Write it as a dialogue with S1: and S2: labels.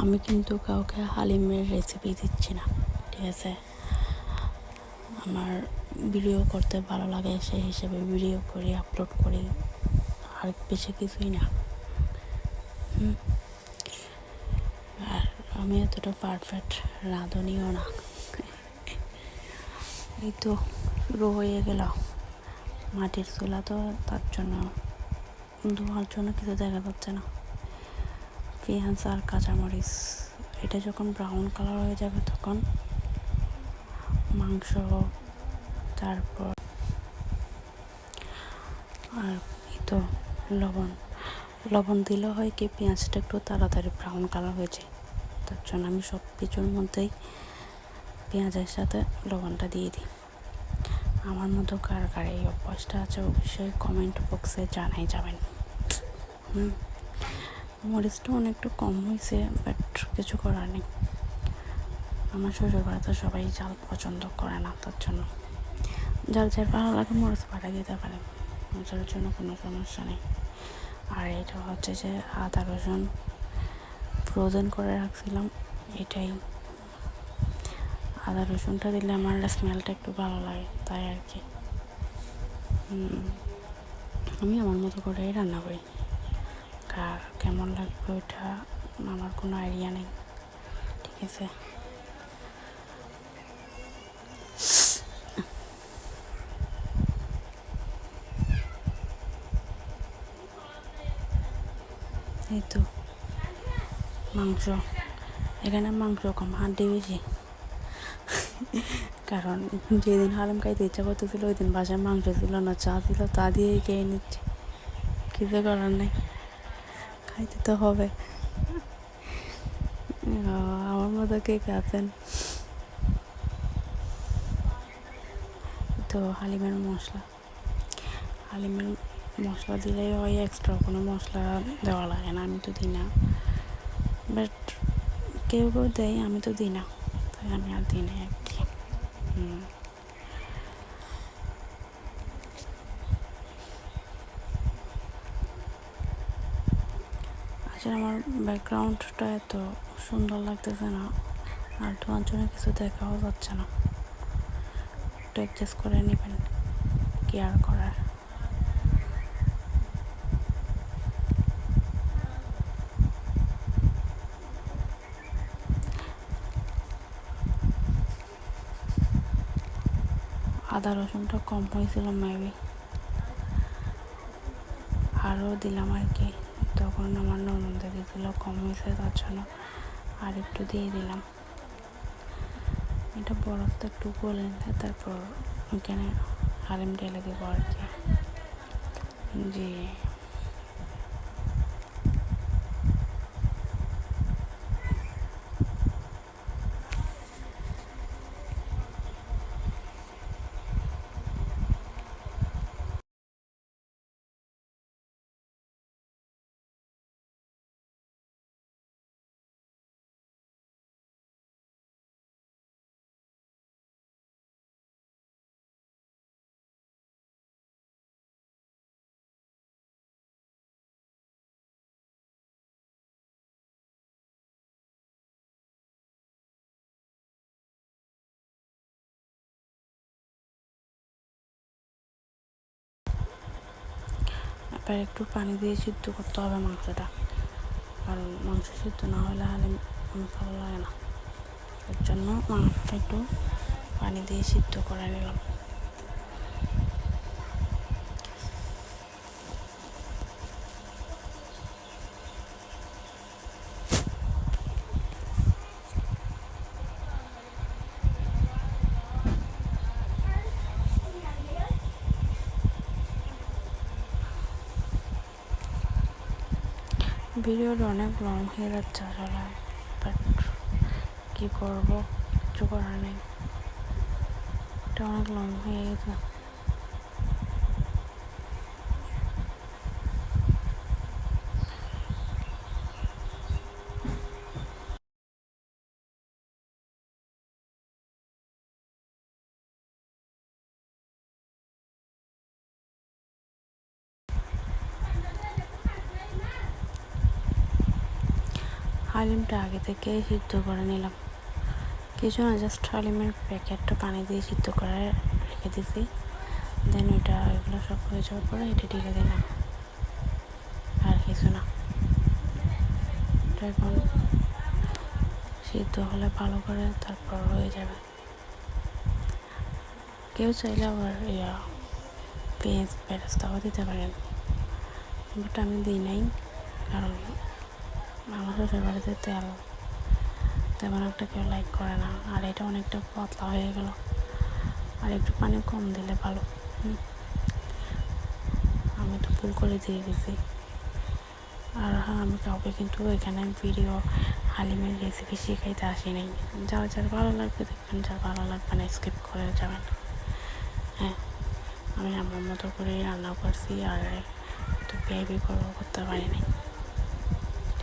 S1: আমি কিন্তু কাউকে হালিমের রেসিপি দিচ্ছি না, ঠিক আছে? আমার ভিডিও করতে ভালো লাগে, সেই হিসেবে ভিডিও করি আপলোড করি, আর বেশি কিছুই না। আর আমি এতটা পারফেক্ট রাঁধুনিও না। এই তো শুরু হয়ে গেল। মাটির চুলা তো তার জন্য ধোয়ার জন্য কিছু দেখা যাচ্ছে না। পেঁয়াজ আর কাঁচামরিচ। এটা যখন ব্রাউন কালার হয়ে যাবে তখন মাংস, তারপর আর তো লবণ। লবণ দিলে হয় কি পেঁয়াজটা একটু তাড়াতাড়ি ব্রাউন কালার হয়ে যায়। তার জন্য আমি সব কিছুর মধ্যেই পেঁয়াজের সাথে লবণটা দিয়ে দিই। আমার মতো কার কার এই অভ্যাসটা আছে অবশ্যই কমেন্ট বক্সে জানাই যাবেন। হুম। মরিচটা অনেকটা কম হয়েছে বাট কিছু করার নেই। আমার শ্বশুর বাড়িতে সবাই জাল পছন্দ করে না, তার জন্য। যার যার ভালো লাগে মরিচ পাঠা দিতে পারে। যার জন্য কোনো সমস্যা নেই। আর এটা হচ্ছে যে আদা রসুন ফ্রোজেন করে রাখছিলাম, এটাই। আদা রসুনটা দিলে আমার স্মেলটা একটু ভালো লাগে, তাই আর কি। আমি আমার মতো করেই রান্না করি। কার কেমন লাগবে ওইটা আমার কোনো আইডিয়া নেই। ঠিক আছে? এই তো, মাংস। এখানে মাংস কম, হাড্ডি বেশি। কারণ যেদিন হালাম খাইতে ইচ্ছা করতেছিল ওই দিন বাসায় মাংস ছিল না, চা ছিল, তা দিয়েই খেয়ে নিচ্ছি। কিছু করার নেই। খাইতে তো হবে। আমার মতো কে আছেন তো হালিমের মশলা। হালিমের মশলা দিলেই হয় এক্সট্রা কোনো মশলা দেওয়া লাগে না, আমি তো দিই না। বাট কেউ কেউ দেয়, আমি তো দিই না। তাই আমি আর দিই না আর কি। হুম। আসলে আমার ব্যাকগ্রাউন্ডটা এত সুন্দর লাগতেছে না। আর জন্য কিছু দেখাও যাচ্ছে না। একটু অ্যাডজাস্ট করে নেবেন। কেয়ার করার। আদা রসুনটা কম হয়েছিল মেবি আরও দিলাম আর কি। তখন আমার ননদে দিয়েছিল কম হয়েছে তার জন্য আর একটু দিয়ে দিলাম। এটা বরফটা একটু গলে তারপর ওইখানে হালিম ঢেলে দেবো আর কি। জি। এবার একটু পানি দিয়ে সিদ্ধ করতে হবে মাংসটা। কারণ মাংস সিদ্ধ না হলে হলে ভালো লাগে না। এর জন্য মাংসটা একটু পানি দিয়ে সিদ্ধ করে নিলাম। ভিডিওটা অনেক লং হয়ে যাচ্ছে, আসলে বাট কী করব? কিছু করার নেই। এটা অনেক লং হয়ে গেছে। হালিমটা আগে থেকে সিদ্ধ করে নিলাম। কিছু না জাস্ট হালিমের প্যাকেটটা পানি দিয়ে সিদ্ধ করে রেখে দিয়েছি দেন ওইটা এগুলো সব হয়ে যাওয়ার পরে এটা ঢেকে দিলাম। আর কিছু না। এখন সিদ্ধ হলে ভালো করে তারপর হয়ে যাবে। কেউ চাইলে আবার ইয়া, পেঁয়াজ, বেরেস্তাও দিতে পারেন। বাট আমি দিই নাই, কারণ শ্বশুর বাড়িতে তেল তেমন একটা কেউ লাইক করে না। আর এটা অনেকটা পাতলা হয়ে গেল। আর একটু পানি কম দিলে ভালো। আমি তো ভুল করে দিয়ে গেছি আর হ্যাঁ আমি কাউকে কিন্তু এখানে ভিডিও হালিমের রেসিপি শেখাইতে আসি নাই। যার যার ভালো লাগবে দেখবেন, যার ভালো লাগবে না স্কিপ করে যাবেন। হ্যাঁ আমি আমার মতো করে রান্না করছি আর একটু বেবি করব, করতে পারি